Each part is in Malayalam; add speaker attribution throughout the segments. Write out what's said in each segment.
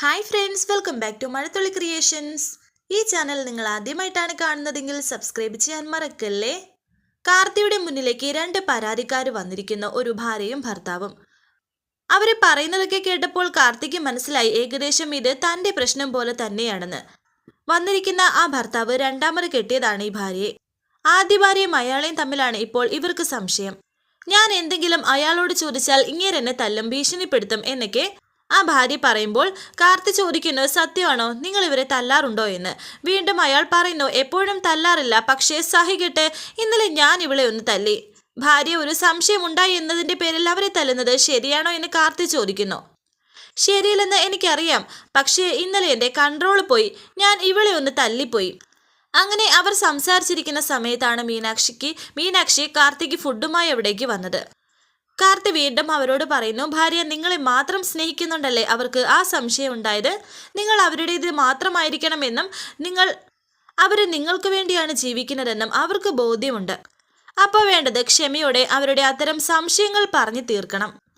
Speaker 1: Hi friends welcome back to Mazhathulli creations ഈ ചാനൽ നിങ്ങൾ ആദ്യമായിട്ടാണ് കാണുന്നതെങ്കിൽ സബ്സ്ക്രൈബ് ചെയ്യാൻ മറക്കല്ലേ? കാർത്തിയുടെ മുന്നിലേക്ക് രണ്ട് പരാതിക്കാർ വന്നിരിക്കുന്ന ഒരു ഭാര്യയും ഭർത്താവും. അവരെ പറയുന്നതൊക്കെ കേട്ടപ്പോൾ കാർത്തിക്ക് മനസ്സിലായി ഏകദേശം ഇത് തന്റെ പ്രശ്നം പോലെ തന്നെയാണെന്ന്. വന്നിരിക്കുന്ന ആ ഭർത്താവ് രണ്ടാമത് കെട്ടിയതാണ് ഈ ഭാര്യയെ. ആദ്യ ഭാര്യയും അയാളെയും തമ്മിലാണ് ഇപ്പോൾ ഇവർക്ക് സംശയം. ഞാൻ എന്തെങ്കിലും അയാളോട് ചോദിച്ചാൽ ഇങ്ങേരെന്നെ തല്ലും ഭീഷണിപ്പെടുത്തും എന്നൊക്കെ ആ ഭാര്യ പറയുമ്പോൾ കാർത്തി ചോദിക്കുന്നു സത്യമാണോ? നിങ്ങൾ ഇവരെ തല്ലാറുണ്ടോ എന്ന്? വീണ്ടും അയാൾ പറയുന്നു എപ്പോഴും തല്ലാറില്ല പക്ഷേ സഹികെട്ട് ഇന്നലെ ഞാൻ ഇവളെ ഒന്ന് തല്ലി. ഭാര്യ ഒരു സംശയമുണ്ടായി എന്നതിന്റെ പേരിൽ അവരെ തല്ലുന്നത് ശരിയാണോ? എന്ന് കാർത്തി ചോദിക്കുന്നു. ശരിയില്ലെന്ന് എനിക്കറിയാം പക്ഷേ ഇന്നലെ എന്റെ കൺട്രോൾ പോയി ഞാൻ ഇവളെ ഒന്ന് തല്ലിപ്പോയി. അങ്ങനെ അവർ സംസാരിച്ചിരിക്കുന്ന സമയത്താണ് മീനാക്ഷിക്ക് മീനാക്ഷി കാർത്തിക്ക് ഫുഡുമായി അവിടേക്ക് വന്നത്. കാർത്തി വീണ്ടും അവരോട് പറയുന്നു ഭാര്യ നിങ്ങളെ മാത്രം സ്നേഹിക്കുന്നുണ്ടല്ലേ? അവർക്ക് ആ സംശയം ഉണ്ടായത്. നിങ്ങൾ അവരുടേത് മാത്രമായിരിക്കണമെന്നും നിങ്ങൾ അവർ നിങ്ങൾക്ക് വേണ്ടിയാണ് ജീവിക്കുന്നതെന്നും അവർക്ക് ബോധ്യമുണ്ട്. അപ്പോൾ വേണ്ടത് ക്ഷമയോടെ അവരുടെ അത്തരം സംശയങ്ങൾ പറഞ്ഞു തീർക്കണം.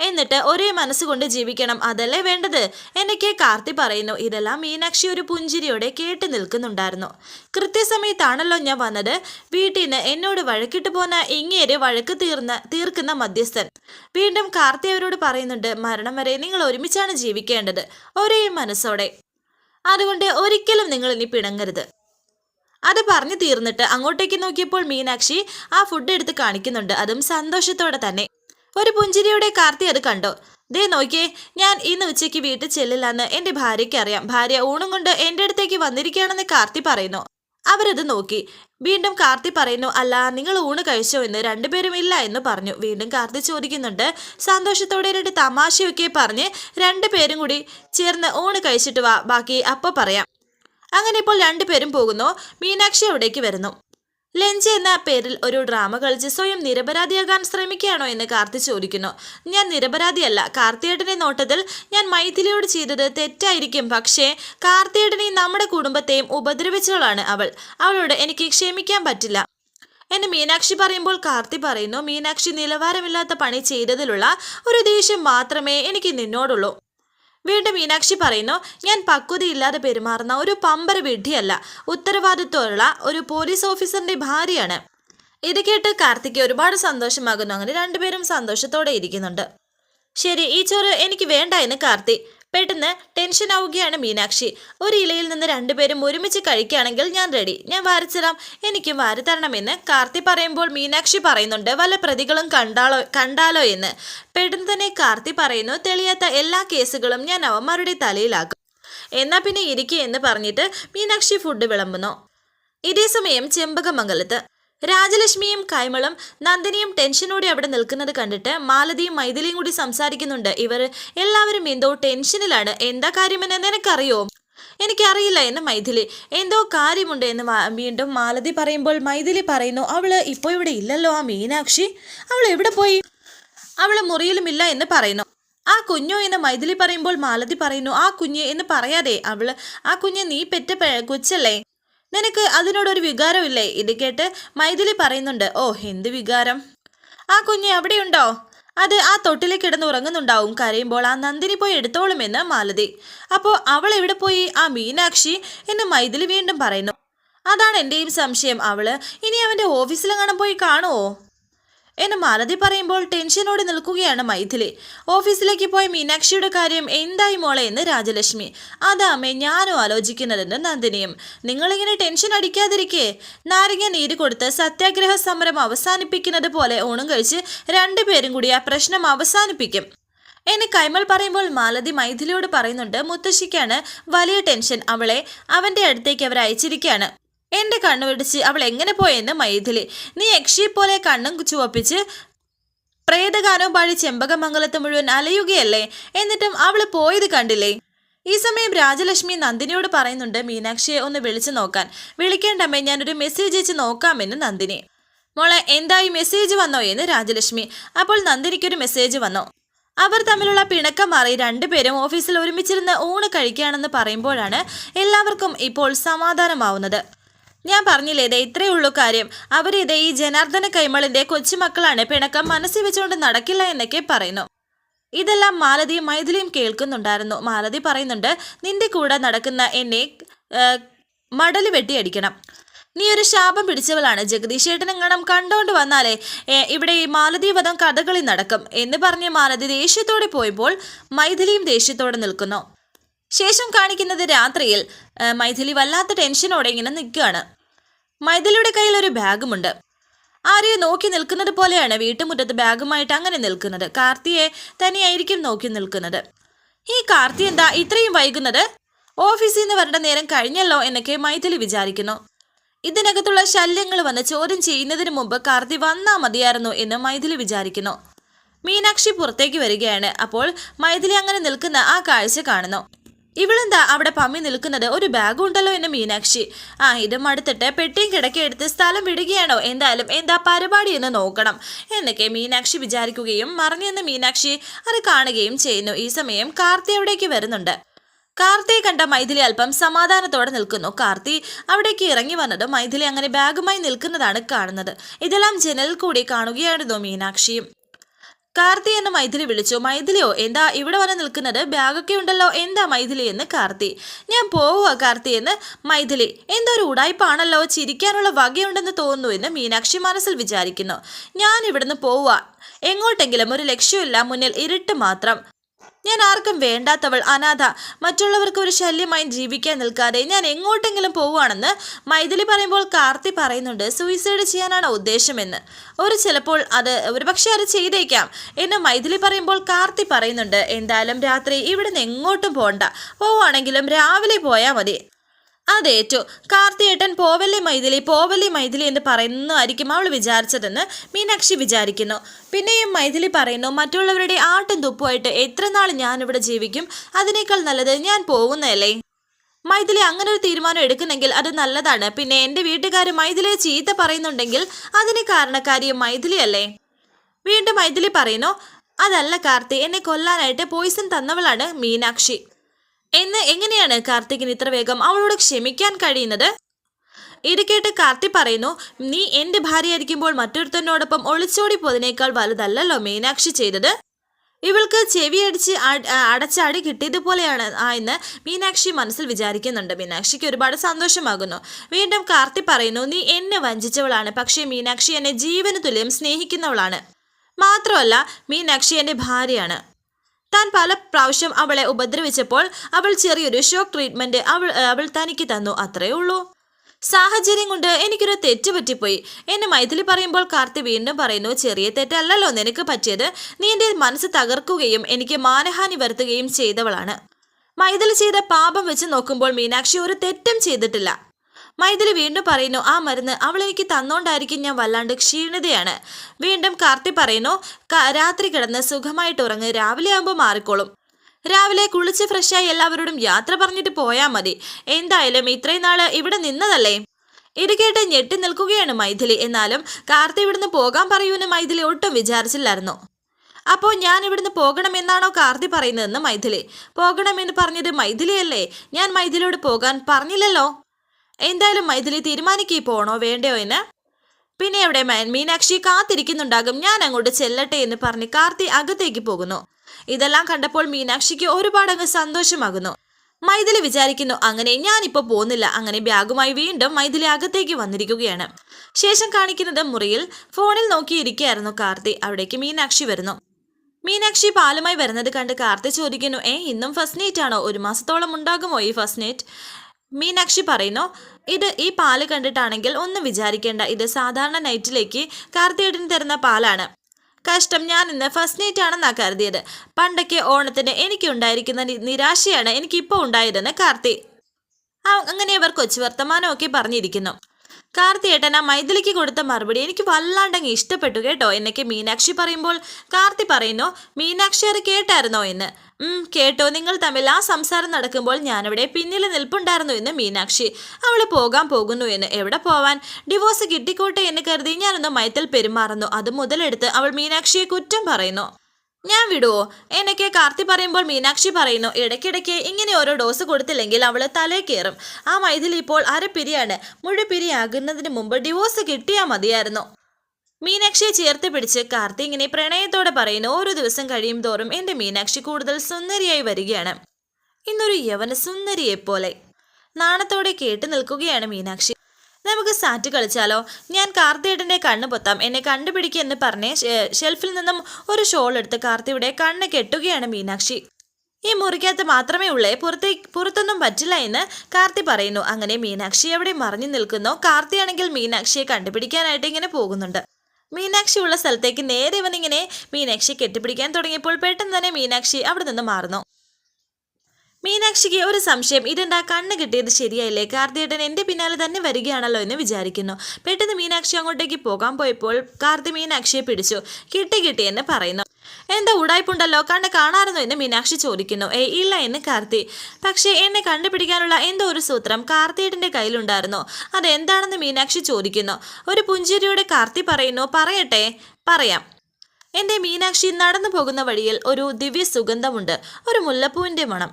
Speaker 1: എന്നിട്ട് ഒരേ മനസ്സുകൊണ്ട് ജീവിക്കണം അതല്ലേ വേണ്ടത്? എന്നൊക്കെ കാർത്തി പറയുന്നു. ഇതെല്ലാം മീനാക്ഷി ഒരു പുഞ്ചിരിയോടെ കേട്ട് നിൽക്കുന്നുണ്ടായിരുന്നു. കൃത്യസമയത്താണല്ലോ ഞാൻ വന്നത്. വീട്ടിൽ നിന്ന് എന്നോട് വഴക്കിട്ട് പോന്ന ഇങ്ങേര് വഴക്ക് തീർന്ന തീർക്കുന്ന മധ്യസ്ഥൻ. വീണ്ടും കാർത്തി അവരോട് പറയുന്നുണ്ട് മരണം വരെ നിങ്ങൾ ഒരുമിച്ചാണ് ജീവിക്കേണ്ടത് ഒരേ മനസ്സോടെ. അതുകൊണ്ട് ഒരിക്കലും നിങ്ങൾ ഇനി പിണങ്ങരുത്. അത് പറഞ്ഞു തീർന്നിട്ട് അങ്ങോട്ടേക്ക് നോക്കിയപ്പോൾ മീനാക്ഷി ആ ഫുഡ് എടുത്ത് കാണിക്കുന്നുണ്ട്. അതും സന്തോഷത്തോടെ തന്നെ. ഒരു പുഞ്ചിരിയുടെ കാർത്തി അത് കണ്ടോ. ദേ നോക്കിയേ ഞാൻ ഇന്ന് ഉച്ചയ്ക്ക് വീട്ടിൽ ചെല്ലില്ലെന്ന് എന്റെ ഭാര്യയ്ക്ക് അറിയാം. ഭാര്യ ഊണും കൊണ്ട് എന്റെ അടുത്തേക്ക് വന്നിരിക്കുകയാണെന്ന് കാർത്തി പറയുന്നു. അവരത് നോക്കി. വീണ്ടും കാർത്തി പറയുന്നു അല്ല നിങ്ങൾ ഊണ് കഴിച്ചോ എന്ന് രണ്ടുപേരും ഇല്ല എന്ന് പറഞ്ഞു. വീണ്ടും കാർത്തി ചോദിക്കുന്നുണ്ട്. സന്തോഷത്തോടെ രണ്ട് തമാശയൊക്കെ പറഞ്ഞ് രണ്ടുപേരും കൂടി ചേർന്ന് ഊണ് കഴിച്ചിട്ട് വാ. ബാക്കി അപ്പോൾ പറയാം. അങ്ങനെ ഇപ്പോൾ രണ്ടുപേരും പോകുന്നു. മീനാക്ഷി അവിടേക്ക് വരുന്നു. ലഞ്ച് എന്ന പേരിൽ ഒരു ഡ്രാമ കളിച്ച് സ്വയം നിരപരാധിയാകാൻ ശ്രമിക്കുകയാണോ എന്ന് കാർത്തി ചോദിക്കുന്നു. ഞാൻ നിരപരാധിയല്ല. കാർത്തിയേട്ടനെ നോട്ടത്തിൽ ഞാൻ മൈഥിലിയോട് ചെയ്തത് തെറ്റായിരിക്കും. പക്ഷേ കാർത്തിയേട്ടനെയും നമ്മുടെ കുടുംബത്തെയും ഉപദ്രവിച്ചവളാണ് അവൾ. അവളോട് എനിക്ക് ക്ഷമിക്കാൻ പറ്റില്ല. എന്ന് മീനാക്ഷി പറയുമ്പോൾ കാർത്തി പറയുന്നു മീനാക്ഷി നിലവാരമില്ലാത്ത പണി ചെയ്തതിലുള്ള ഒരു ദേഷ്യം മാത്രമേ എനിക്ക് നിന്നോടുള്ളൂ. വീണ്ടും മീനാക്ഷി പറയുന്നു ഞാൻ പക്വതയില്ലാതെ പെരുമാറുന്ന ഒരു പമ്പര വിഡ്ഢിയല്ല. ഉത്തരവാദിത്വമുള്ള ഒരു പോലീസ് ഓഫീസറിന്റെ ഭാര്യയാണ്. ഇത് കേട്ട് കാർത്തിക് ഒരുപാട് സന്തോഷമാകുന്നു. അങ്ങനെ രണ്ടുപേരും സന്തോഷത്തോടെ ഇരിക്കുന്നുണ്ട്. ശരി ഈ ചോറ് എനിക്ക് വേണ്ട എന്ന് കാർത്തി പെട്ടെന്ന് ടെൻഷൻ ആവുകയാണ് മീനാക്ഷി. ഒരു ഇലയിൽ നിന്ന് രണ്ടുപേരും ഒരുമിച്ച് കഴിക്കുകയാണെങ്കിൽ ഞാൻ റെഡി ഞാൻ വാരിച്ചതാം എനിക്കും വാരിത്തരണമെന്ന് കാർത്തി പറയുമ്പോൾ മീനാക്ഷി പറയുന്നുണ്ട് വല്ല പ്രതികളും കണ്ടാലോ കണ്ടാലോ എന്ന്. പെട്ടെന്ന് തന്നെ കാർത്തി പറയുന്നു തെളിയാത്ത എല്ലാ കേസുകളും ഞാൻ അവന്മാരുടെ തലയിലാക്കും. എന്നാ പിന്നെ ഇരിക്കുക എന്ന് പറഞ്ഞിട്ട് മീനാക്ഷി ഫുഡ് വിളമ്പുന്നു. ഇതേ സമയം ചെമ്പകമംഗലത്ത് രാജലക്ഷ്മിയും കൈമളും നന്ദിനിയും ടെൻഷനോടെ അവിടെ നിൽക്കുന്നത് കണ്ടിട്ട് മാലതിയും മൈഥിലിയും കൂടി സംസാരിക്കുന്നുണ്ട്. ഇവർ എല്ലാവരും എന്തോ ടെൻഷനിലാണ്. എന്താ കാര്യമെന്ന് നിനക്കറിയോ? എനിക്കറിയില്ല എന്ന് മൈഥിലി. എന്തോ കാര്യമുണ്ട് എന്ന് വീണ്ടും മാലതി പറയുമ്പോൾ മൈഥിലി പറയുന്നു അവൾ ഇപ്പോൾ ഇവിടെ ഇല്ലല്ലോ ആ മീനാക്ഷി. അവൾ എവിടെ പോയി? അവൾ മുറിയിലുമില്ല എന്ന് പറയുന്നു. ആ കുഞ്ഞോ? എന്ന് മൈഥിലി പറയുമ്പോൾ മാലതി പറയുന്നു ആ കുഞ്ഞ് എന്ന് പറയാതെ അവൾ ആ കുഞ്ഞ് നീ പെറ്റ കൊച്ചല്ലേ? നിനക്ക് അതിനോടൊരു വികാരമില്ലേ? ഇത് കേട്ട് മൈഥിലി പറയുന്നുണ്ട് ഓ എന്ത് വികാരം? ആ കുഞ്ഞ് അവിടെയുണ്ടോ അത് ആ തൊട്ടിലേക്ക് കിടന്ന് ഉറങ്ങുന്നുണ്ടാവും. കരയുമ്പോൾ ആ നന്ദിനി പോയി എടുത്തോളുമെന്ന് മാലതി. അപ്പോൾ അവൾ എവിടെ പോയി? ആ മീനാക്ഷി എന്ന് മൈഥിലി വീണ്ടും പറയുന്നു. അതാണ് എന്റെയും സംശയം. അവൾ ഇനി അവന്റെ ഓഫീസിലെങ്ങാനും പോയി കാണുമോ എന്ന് മാലതി പറയുമ്പോൾ ടെൻഷനോടെ നിൽക്കുകയാണ് മൈഥിലി. ഓഫീസിലേക്ക് പോയ മീനാക്ഷിയുടെ കാര്യം എന്തായി മോളെ എന്ന് രാജലക്ഷ്മി. അതാമേ ഞാനും ആലോചിക്കുന്നതെന്ന് നന്ദിനിയും. നിങ്ങളിങ്ങനെ ടെൻഷൻ അടിക്കാതിരിക്കേ. നാരങ്ങ നീര് കൊടുത്ത് സത്യാഗ്രഹ സമരം അവസാനിപ്പിക്കുന്നത് പോലെ ഊണും കഴിച്ച് രണ്ടുപേരും കൂടി ആ പ്രശ്നം അവസാനിപ്പിക്കും. എന്നെ കൈമൾ പറയുമ്പോൾ മാലതി മൈഥിലിയോട് പറയുന്നുണ്ട് മുത്തശ്ശിക്കാണ് വലിയ ടെൻഷൻ അവളെ. അവന്റെ അടുത്തേക്ക് അവർ അയച്ചിരിക്കുകയാണ് എന്റെ കണ്ണു പിടിച്ച് അവൾ എങ്ങനെ പോയെന്ന് മൈഥിലി. നീ യക്ഷിയെ പോലെ കണ്ണും ചുവപ്പിച്ച് പ്രേതഗാനവും പാടി ചെമ്പകമംഗലത്ത് മുഴുവൻ അലയുകയല്ലേ? എന്നിട്ടും അവൾ പോയത് കണ്ടില്ലേ? ഈ സമയം രാജലക്ഷ്മി നന്ദിനിയോട് പറയുന്നുണ്ട് മീനാക്ഷിയെ ഒന്ന് വിളിച്ചു നോക്കാൻ. വിളിക്കേണ്ടമ്മേ ഞാനൊരു മെസ്സേജ് അയച്ച് നോക്കാമെന്ന് നന്ദിനി. മോളെ എന്തായി മെസ്സേജ് വന്നോ എന്ന് രാജലക്ഷ്മി. അപ്പോൾ നന്ദിനിക്കൊരു മെസ്സേജ് വന്നോ. അവർ തമ്മിലുള്ള പിണക്കം മാറി രണ്ടുപേരും ഓഫീസിൽ ഒരുമിച്ചിരുന്ന് ഊണ് കഴിക്കുകയാണെന്ന് പറയുമ്പോഴാണ് എല്ലാവർക്കും ഇപ്പോൾ സമാധാനമാവുന്നത്. ഞാൻ പറഞ്ഞില്ലേ ഇതേ ഇത്രയേ ഉള്ളൂ കാര്യം. അവരിത് ഈ ജനാർദ്ദന കൈമളിന്റെ കൊച്ചുമക്കളാണ് പിണക്കം മനസ്സിൽ വെച്ചുകൊണ്ട് നടക്കില്ല എന്നൊക്കെ പറയുന്നു. ഇതെല്ലാം മാലതിയും മൈഥിലിയും കേൾക്കുന്നുണ്ടായിരുന്നു. മാലതി പറയുന്നുണ്ട് നിന്റെ കൂടെ നടക്കുന്ന എന്നെ ആ, മടൽ വെട്ടിയടിക്കണം. നീ ഒരു ശാപം പിടിച്ചവളാണ്. ഗണം കണ്ടോണ്ട് വന്നാലേ ഇവിടെ ഈ മാലതി വധം കഥകളി നടക്കും. എന്ന് പറഞ്ഞ് മാലതി ദേഷ്യത്തോടെ പോയപ്പോൾ മൈഥിലിയും ദേഷ്യത്തോടെ നിൽക്കുന്നു. ശേഷം കാണിക്കുന്നത് രാത്രിയിൽ മൈഥിലി വല്ലാത്ത ടെൻഷനോടെ ഇങ്ങനെ നിൽക്കുകയാണ്. മൈഥിലിയുടെ കയ്യിൽ ഒരു ബാഗുമുണ്ട്. ആരെയോ നോക്കി നിൽക്കുന്നത് പോലെയാണ് വീട്ടുമുറ്റത്ത് ബാഗുമായിട്ട് അങ്ങനെ നിൽക്കുന്നത്. കാർത്തിയെ തന്നെയായിരിക്കും നോക്കി നിൽക്കുന്നത്. ഈ കാർത്തി എന്താ ഇത്രയും വൈകുന്നത്? ഓഫീസിൽ നിന്ന് വരേണ്ട നേരം കഴിഞ്ഞല്ലോ എന്നൊക്കെ മൈഥിലി വിചാരിക്കുന്നു. ഇതിനകത്തുള്ള ശല്യങ്ങൾ വന്ന് ചോദ്യം ചെയ്യുന്നതിന് മുമ്പ് കാർത്തി വന്നാ മതിയായിരുന്നു എന്ന് മൈഥിലി വിചാരിക്കുന്നു. മീനാക്ഷി പുറത്തേക്ക് വരികയാണ്. അപ്പോൾ മൈഥിലി അങ്ങനെ നിൽക്കുന്ന ആ കാഴ്ച കാണുന്നു. ഇവളെന്താ അവിടെ പമ്മി നിൽക്കുന്നത്? ഒരു ബാഗ് ഉണ്ടല്ലോ എന്നെ മീനാക്ഷി. ആ ഇത് മടുത്തിട്ട് പെട്ടിയും കിടക്കി എടുത്ത് സ്ഥലം വിടുകയാണോ? എന്തായാലും എന്താ പരിപാടി എന്ന് നോക്കണം. എന്നൊക്കെ മീനാക്ഷി വിചാരിക്കുകയും മറിഞ്ഞെന്ന് മീനാക്ഷി അത് കാണുകയും ചെയ്യുന്നു. ഈ സമയം കാർത്തി അവിടേക്ക് വരുന്നുണ്ട്. കാർത്തി കണ്ട മൈഥിലി അല്പം സമാധാനത്തോടെ നിൽക്കുന്നു. കാർത്തി അവിടേക്ക് ഇറങ്ങി വന്നത് മൈഥിലി അങ്ങനെ ബാഗുമായി നിൽക്കുന്നതാണ് കാണുന്നത്. ഇതെല്ലാം ജനലിൽ കൂടി കാണുകയായിരുന്നു മീനാക്ഷിയും കാർത്തി എന്ന് മൈഥിലി വിളിച്ചു. മൈഥിലിയോ എന്താ ഇവിടെ വന്ന് നിൽക്കുന്നത്? ബാഗൊക്കെ ഉണ്ടല്ലോ എന്താ മൈഥിലി എന്ന് കാർത്തി. ഞാൻ പോവുക കാർത്തി എന്ന് മൈഥിലി. എന്തോ ഒരു ഉടായ്പാണല്ലോ ചിരിക്കാനുള്ള വകയുണ്ടെന്ന് തോന്നുന്നു എന്ന് മീനാക്ഷി മനസ്സിൽ വിചാരിക്കുന്നു. ഞാൻ ഇവിടുന്ന് പോവുക എങ്ങോട്ടെങ്കിലും ഒരു ലക്ഷ്യമില്ല മുന്നിൽ ഇരുട്ട് മാത്രം. ഞാൻ ആർക്കും വേണ്ടാത്തവൾ അനാഥ. മറ്റുള്ളവർക്ക് ഒരു ശല്യമായി ജീവിക്കാൻ നിൽക്കാതെ ഞാൻ എങ്ങോട്ടെങ്കിലും പോവുകയാണെന്ന് മൈഥിലി പറയുമ്പോൾ കാർത്തി പറയുന്നുണ്ട് സൂയിസൈഡ് ചെയ്യാനാണ് ഉദ്ദേശമെന്ന്. ഒരു ചിലപ്പോൾ അത് ഒരു പക്ഷേ അത് ചെയ്തേക്കാം എന്ന് മൈഥിലി പറയുമ്പോൾ കാർത്തി പറയുന്നുണ്ട് എന്തായാലും രാത്രി ഇവിടുന്ന് എങ്ങോട്ടും പോകണ്ട പോവുകയാണെങ്കിലും രാവിലെ പോയാൽ മതി. അതേറ്റു കാർത്തിയേട്ടൻ പോവല്ലി മൈഥിലി പോവല്ലി മൈഥിലി എന്ന് പറയുന്നതായിരിക്കും അവൾ വിചാരിച്ചതെന്ന് മീനാക്ഷി വിചാരിക്കുന്നു. പിന്നെയും മൈഥിലി പറയുന്നു മറ്റുള്ളവരുടെ ആട്ടും തുപ്പുമായിട്ട് എത്ര നാൾ ഞാനിവിടെ ജീവിക്കും? അതിനേക്കാൾ നല്ലത് ഞാൻ പോകുന്നതല്ലേ? മൈഥിലി അങ്ങനെ ഒരു തീരുമാനം എടുക്കുന്നെങ്കിൽ അത് നല്ലതാണ്. പിന്നെ എന്റെ വീട്ടുകാർ മൈഥിലിയെ ചീത്ത പറയുന്നുണ്ടെങ്കിൽ അതിന് കാരണക്കാരിയും മൈഥിലിയല്ലേ വീണ്ടും മൈഥിലി പറയുന്നു അതല്ല കാർത്തി എന്നെ കൊല്ലാനായിട്ട് പോയിസൺ തന്നവളാണ് മീനാക്ഷി. എന്ന് എങ്ങനെയാണ് കാർത്തികിന് ഇത്ര വേഗം അവളോട് ക്ഷമിക്കാൻ കഴിയുന്നത്? ഇത് കേട്ട് കാർത്തി പറയുന്നു നീ എന്റെ ഭാര്യയായിരിക്കുമ്പോൾ മറ്റൊരുത്തനോടൊപ്പം ഒളിച്ചോടി പോയതിനേക്കാൾ വലുതല്ലല്ലോ മീനാക്ഷി ചെയ്തത്? ഇവൾക്ക് ചെവിയടിച്ച് അടച്ചടി കിട്ടിയതുപോലെയാണ് എന്ന് മീനാക്ഷി മനസ്സിൽ വിചാരിക്കുന്നുണ്ട്. മീനാക്ഷിക്ക് ഒരുപാട് സന്തോഷമാകുന്നു. വീണ്ടും കാർത്തി പറയുന്നു നീ എന്നെ വഞ്ചിച്ചവളാണ് പക്ഷേ മീനാക്ഷി എന്നെ ജീവന് തുല്യം സ്നേഹിക്കുന്നവളാണ്. മാത്രമല്ല മീനാക്ഷി എന്റെ ഭാര്യയാണ്. താൻ പല പ്രാവശ്യം അവളെ ഉപദ്രവിച്ചപ്പോൾ അവൾ ചെറിയൊരു ഷോക്ക് ട്രീറ്റ്മെന്റ് അവൾ അവൾ തനിക്ക് തന്നു. അത്രേ ഉള്ളൂ. സാഹചര്യം കൊണ്ട് എനിക്കൊരു തെറ്റ് പറ്റിപ്പോയി. എന്നെ മൈഥിലി പറയുമ്പോൾ കാർത്തി വീണ്ടും പറയുന്നു ചെറിയ തെറ്റല്ലല്ലോ നിനക്ക് പറ്റിയത്. നീ എന്റെ മനസ്സ് തകർക്കുകയും എനിക്ക് മാനഹാനി വരുത്തുകയും ചെയ്തവളാണ്. മൈഥിലി ചെയ്ത പാപം വെച്ച് നോക്കുമ്പോൾ മീനാക്ഷി ഒരു തെറ്റും ചെയ്തിട്ടില്ല. മൈഥിലി വീണ്ടും പറയുന്നു ആ മരുന്ന് അവൾ എനിക്ക് തന്നോണ്ടായിരിക്കും ഞാൻ വല്ലാണ്ട് ക്ഷീണിതയാണ്. വീണ്ടും കാർത്തി പറയുന്നു രാത്രി കിടന്ന് സുഖമായിട്ട് ഉറങ്ങ് രാവിലെ ആകുമ്പോൾ മാറിക്കോളും. രാവിലെ കുളിച്ച് ഫ്രഷായി എല്ലാവരോടും യാത്ര പറഞ്ഞിട്ട് പോയാൽ മതി. എന്തായാലും ഇത്രയും നാൾ ഇവിടെ നിന്നതല്ലേ? ഇത് കേട്ട് ഞെട്ടി നിൽക്കുകയാണ് മൈഥിലി. എന്നാലും കാർത്തി ഇവിടുന്ന് പോകാൻ പറയൂന്ന് മൈഥിലി ഒട്ടും വിചാരിച്ചില്ലായിരുന്നു. അപ്പോൾ ഞാൻ ഇവിടുന്ന് പോകണമെന്നാണോ കാർത്തി പറയുന്നതെന്ന് മൈഥിലി. പോകണമെന്ന് പറഞ്ഞത് മൈഥിലിയല്ലേ? ഞാൻ മൈഥിലിയോട് പോകാൻ പറഞ്ഞില്ലല്ലോ. എന്തായാലും മൈഥിലി തീരുമാനിക്കി പോണോ വേണ്ടയോ എന്ന്. പിന്നെ അവിടെ മീനാക്ഷി കാത്തിരിക്കുന്നുണ്ടാകും. ഞാൻ അങ്ങോട്ട് ചെല്ലട്ടെ എന്ന് പറഞ്ഞ് കാർത്തി അകത്തേക്ക് പോകുന്നു. ഇതെല്ലാം കണ്ടപ്പോൾ മീനാക്ഷിക്ക് ഒരുപാട് അങ്ങ് സന്തോഷമാകുന്നു. മൈഥിലി വിചാരിക്കുന്നു അങ്ങനെ ഞാനിപ്പോൾ പോകുന്നില്ല അങ്ങനെ ബാഗുമായി വീണ്ടും മൈഥിലി അകത്തേക്ക് വന്നിരിക്കുകയാണ്. ശേഷം കാണിക്കുന്നത് മുറിയിൽ ഫോണിൽ നോക്കിയിരിക്കുകയായിരുന്നു കാർത്തി. അവിടേക്ക് മീനാക്ഷി വരുന്നു. മീനാക്ഷി പാലുമായി വരുന്നത് കണ്ട് കാർത്തി ചോദിക്കുന്നു ഏ ഇന്നും ഫസ്റ്റ് നൈറ്റ് ആണോ ഒരു മാസത്തോളം ഉണ്ടാകുമോ ഈ ഫസ്റ്റ് നൈറ്റ്? മീനാക്ഷി പറയുന്നു ഇത് ഈ പാൽ കണ്ടിട്ടാണെങ്കിൽ ഒന്നും വിചാരിക്കേണ്ട. ഇത് സാധാരണ നൈറ്റിലേക്ക് കാർത്തിയേടിന് തരുന്ന പാലാണ്. കഷ്ടം ഞാൻ ഇന്ന് ഫസ്റ്റ് നൈറ്റ് ആണെന്നാ കരുതിയത്. പണ്ടൊക്കെ ഓണത്തിന് എനിക്ക് ഉണ്ടായിരിക്കുന്ന നിരാശയാണ് എനിക്കിപ്പോൾ ഉണ്ടായതെന്ന് കാർത്തി. അങ്ങനെ അവർ കൊച്ചു വർത്തമാനമൊക്കെ പറഞ്ഞിരിക്കുന്നു. കാർത്തിയേട്ടൻ ആ മൈഥിലിക്ക് കൊടുത്ത മറുപടി എനിക്ക് വല്ലാണ്ടങ്ങ് ഇഷ്ടപ്പെട്ടു കേട്ടോ. എന്നൊക്കെ മീനാക്ഷി പറയുമ്പോൾ കാർത്തി പറയുന്നു മീനാക്ഷി അത് കേട്ടായിരുന്നോ എന്ന്? കേട്ടോ. നിങ്ങൾ തമ്മിൽ ആ സംസാരം നടക്കുമ്പോൾ ഞാനിവിടെ പിന്നിൽ നിൽപ്പുണ്ടായിരുന്നു എന്ന് മീനാക്ഷി. അവൾ പോകാൻ പോകുന്നു എന്ന് എവിടെ പോവാൻ? ഡിവോഴ്സ് കിട്ടിക്കോട്ടെ എന്ന് കരുതി ഞാനൊന്ന് മയത്തിൽ പെരുമാറുന്നു. അത് മുതലെടുത്ത് അവൾ മീനാക്ഷിയെ കുറ്റം പറയുന്നു. ഞാൻ വിടുവോ? എന്നൊക്കെ കാർത്തി പറയുമ്പോൾ മീനാക്ഷി പറയുന്നു ഇടയ്ക്കിടയ്ക്ക് ഇങ്ങനെ ഓരോ ഡോസ് കൊടുത്തില്ലെങ്കിൽ അവൾ തലേ കയറും ആ മൈഥിലി ഇപ്പോൾ അരപ്പിരിയാണ്. മുഴുപിരിയാകുന്നതിന് മുമ്പ് ഡിവോഴ്സ് കിട്ടിയാൽ മതിയായിരുന്നു. മീനാക്ഷിയെ ചേർത്ത് പിടിച്ച് കാർത്തി ഇങ്ങനെ പ്രണയത്തോടെ പറയുന്ന ഓരോ ദിവസം കഴിയും തോറും എന്റെ മീനാക്ഷി കൂടുതൽ സുന്ദരിയായി വരികയാണ്. ഇന്നൊരു യവന സുന്ദരിയെ പോലെ. നാണത്തോടെ കേട്ട് നിൽക്കുകയാണ് മീനാക്ഷി. നമുക്ക് സാറ്റ് കളിച്ചാലോ? ഞാൻ കാർത്തിയേട്ടന്റെ കണ്ണ് പൊത്താം. എന്നെ കണ്ടുപിടിക്കുക എന്ന് പറഞ്ഞ് ഷെൽഫിൽ നിന്നും ഒരു ഷോൾ എടുത്ത് കാർത്തിയുടെ കണ്ണ് കെട്ടുകയാണ് മീനാക്ഷി. ഈ മുറിക്കകത്ത് മാത്രമേ ഉള്ളേ പുറത്തേ പുറത്തൊന്നും പറ്റില്ല എന്ന് കാർത്തി പറയുന്നു. അങ്ങനെ മീനാക്ഷി അവിടെ മറിഞ്ഞു നിൽക്കുന്നു. കാർത്തിയാണെങ്കിൽ മീനാക്ഷിയെ കണ്ടുപിടിക്കാനായിട്ട് ഇങ്ങനെ പോകുന്നുണ്ട്. മീനാക്ഷി ഉള്ള സ്ഥലത്തേക്ക് നേരെ ഇവനിങ്ങനെ മീനാക്ഷി കെട്ടിപ്പിടിക്കാൻ തുടങ്ങിയപ്പോൾ പെട്ടെന്ന് തന്നെ മീനാക്ഷി അവിടെ നിന്ന് മാറുന്നു. മീനാക്ഷിക്ക് ഒരു സംശയം ഇതെന്താ കണ്ണ് കിട്ടിയത് ശരിയായില്ലേ? കാർത്തിയേട്ടൻ എന്റെ പിന്നാലെ തന്നെ വരികയാണല്ലോ എന്ന് വിചാരിക്കുന്നു. പെട്ടെന്ന് മീനാക്ഷി അങ്ങോട്ടേക്ക് പോകാൻ പോയപ്പോൾ കാർത്തി മീനാക്ഷിയെ പിടിച്ചു. കിട്ടി കിട്ടി എന്ന് പറയുന്നു. എന്താ ഉടായ്പുണ്ടല്ലോ? കണ്ണ് കാണാറുന്നു എന്ന് മീനാക്ഷി ചോദിക്കുന്നു. ഏ ഇല്ല എന്ന് കാർത്തി. പക്ഷേ എന്നെ കണ്ടുപിടിക്കാനുള്ള എന്തോ ഒരു സൂത്രം കാർത്തിയേട്ടിന്റെ കയ്യിലുണ്ടായിരുന്നു. അതെന്താണെന്ന് മീനാക്ഷി ചോദിക്കുന്നു. ഒരു പുഞ്ചിരിയോടെ കാർത്തി പറയുന്നു പറയട്ടെ പറയാം. എന്റെ മീനാക്ഷി നടന്നു പോകുന്ന വഴിയിൽ ഒരു ദിവ്യ സുഗന്ധമുണ്ട്. ഒരു മുല്ലപ്പൂവിന്റെ മണം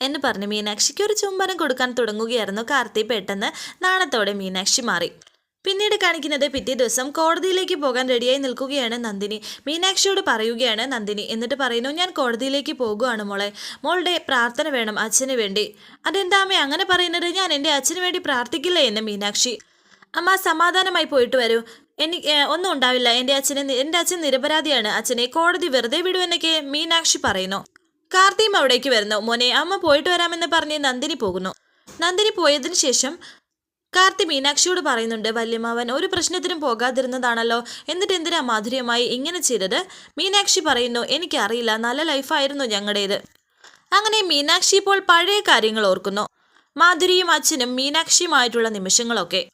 Speaker 1: എന്ന് പറഞ്ഞ് മീനാക്ഷിക്ക് ഒരു ചുംബനം കൊടുക്കാൻ തുടങ്ങുകയായിരുന്നു കാർത്തി. പെട്ടെന്ന് നാണത്തോടെ മീനാക്ഷി മാറി. പിന്നീട് കാണിക്കുന്നത് പിറ്റേ ദിവസം കോടതിയിലേക്ക് പോകാൻ റെഡിയായി നിൽക്കുകയാണ് നന്ദിനി. മീനാക്ഷിയോട് പറയുകയാണ് നന്ദിനി എന്നിട്ട് പറയുന്നു ഞാൻ കോടതിയിലേക്ക് പോകുകയാണ് മോളെ. മോളുടെ പ്രാർത്ഥന വേണം അച്ഛന് വേണ്ടി. അതെന്താമേ അങ്ങനെ പറയുന്നത്? ഞാൻ എന്റെ അച്ഛന് വേണ്ടി പ്രാർത്ഥിക്കില്ല? എന്ന് മീനാക്ഷി. അമ്മ സമാധാനമായി പോയിട്ട് വരൂ. എനിക്ക് ഒന്നും ഉണ്ടാവില്ല. എന്റെ അച്ഛനെ എന്റെ അച്ഛൻ നിരപരാധിയാണ്. അച്ഛനെ കോടതി വെറുതെ വിടുമെന്നൊക്കെ മീനാക്ഷി പറയുന്നു. കാർത്തിയും അവിടേക്ക് വരുന്നു. മോനെ അമ്മ പോയിട്ട് വരാമെന്ന് പറഞ്ഞ് നന്ദിനി പോകുന്നു. നന്ദിനി പോയതിനു ശേഷം കാർത്തി മീനാക്ഷിയോട് പറയുന്നുണ്ട് വല്യമാവൻ ഒരു പ്രശ്നത്തിനും പോകാതിരുന്നതാണല്ലോ. എന്നിട്ട് എന്തിനാ മാധുര്യമായി ഇങ്ങനെ ചെയ്തത്? മീനാക്ഷി പറയുന്നു എനിക്കറിയില്ല നല്ല ലൈഫായിരുന്നു ഞങ്ങളുടേത്. അങ്ങനെ മീനാക്ഷി ഇപ്പോൾ പഴയ കാര്യങ്ങൾ ഓർക്കുന്നു. മാധുരിയും അച്ഛനും മീനാക്ഷിയുമായിട്ടുള്ള നിമിഷങ്ങളൊക്കെ.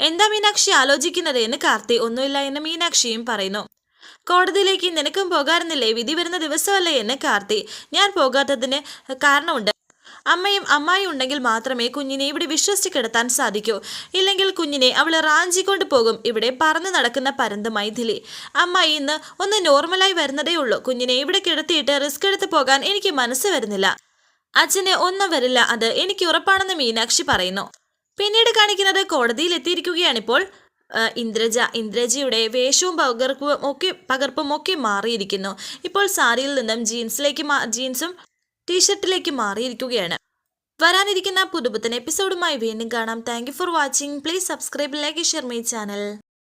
Speaker 1: എന്താ മീനാക്ഷി ആലോചിക്കുന്നത്? എന്ന് കാർത്തി ഒന്നുമില്ല എന്ന് മീനാക്ഷിയും പറയുന്നു. കോടതിയിലേക്ക് നിനക്കും പോകാറുന്നില്ലേ? വിധി വരുന്ന ദിവസമല്ലേ? എന്ന് കാർത്തി. ഞാൻ പോകാത്തതിന് കാരണമുണ്ട്. അമ്മയും അമ്മായി ഉണ്ടെങ്കിൽ മാത്രമേ കുഞ്ഞിനെ ഇവിടെ വിശ്വസിച്ച് കിടത്താൻ സാധിക്കൂ. ഇല്ലെങ്കിൽ കുഞ്ഞിനെ അവൾ റാഞ്ചിക്കൊണ്ട് പോകും. ഇവിടെ പറന്നു നടക്കുന്ന പരന്ത് മൈഥിലി. അമ്മായി ഇന്ന് ഒന്ന് നോർമലായി വരുന്നതേ ഉള്ളൂ. കുഞ്ഞിനെ ഇവിടെ കിടത്തിയിട്ട് റിസ്ക് എടുത്ത് പോകാൻ എനിക്ക് മനസ്സ് വരുന്നില്ല. അച്ഛന് ഒന്നും വരില്ല. അത് എനിക്ക് ഉറപ്പാണെന്ന് മീനാക്ഷി പറയുന്നു. പിന്നീട് കാണിക്കുന്നത് കോടതിയിൽ എത്തിയിരിക്കുകയാണിപ്പോൾ ഇന്ദ്രജ. ഇന്ദ്രജയുടെ വേഷവും പകർപ്പും ഒക്കെ പകർപ്പും ഒക്കെ മാറിയിരിക്കുന്നു. ഇപ്പോൾ സാരിയിൽ നിന്നും ജീൻസിലേക്ക് ജീൻസും ടീഷർട്ടിലേക്ക് മാറിയിരിക്കുകയാണ്. വരാനിരിക്കുന്ന പുതുപുത്തൻ എപ്പിസോഡുമായി വീണ്ടും കാണാം. Thank for watching please subscribe like share my channel